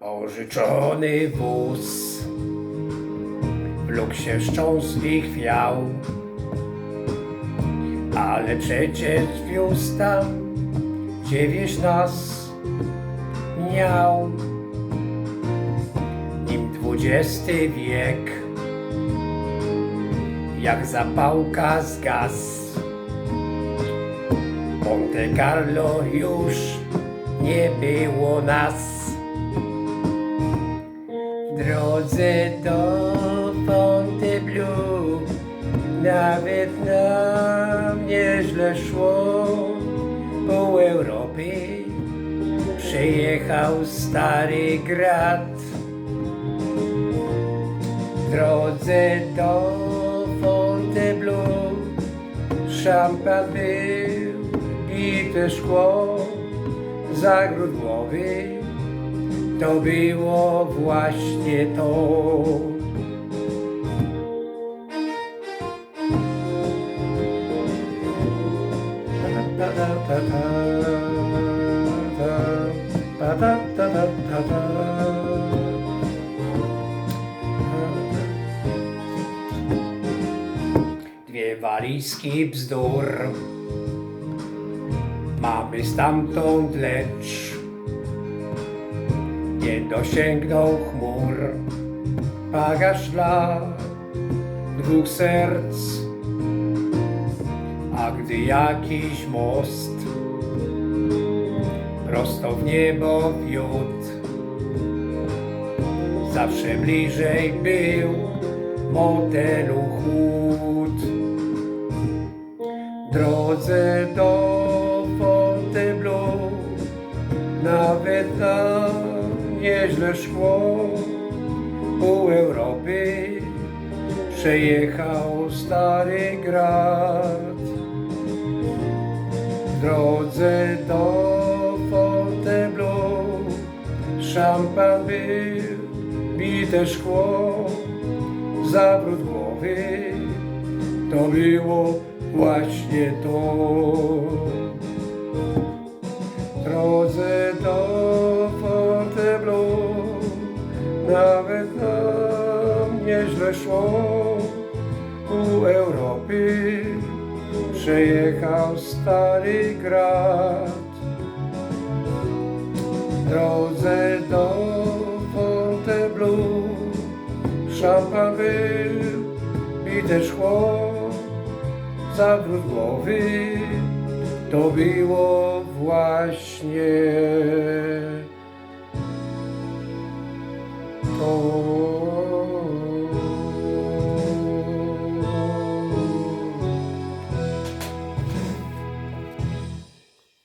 Pożyczony wóz w luksie szczęsli chwiał, ale przecież wiózł tam, gdzie wieś nas miał. Nim dwudziesty wiek, jak zapałka zgasł. Monte Carlo już nie było nas. W drodze do Fontainebleau nawet nam nieźle szło. Pół Europy przejechał Stary Grad. W drodze do szampan był bite szkło zagród głowy to było właśnie to. Ta, ta, ta, ta, ta, ta, ta, ta, ta, walizki bzdur mamy stamtąd, lecz nie dosięgnął chmur. Bagaż dla dwóch serc, a gdy jakiś most prosto w niebo wiódł, zawsze bliżej był motelu chłód. Drodze do Fontainebleau nawet tam nieźle szło. Pół Europy przejechał Stary Grad. W drodze do Fontainebleau szampan był, bite szkło, zawrót głowy, to było właśnie to drodze do Fontainebleau nawet nam nieźle szło. U Europy przejechał Stary Grad. Drodze do Fontainebleau szampan był, bite szkło, zawrót głowy to było właśnie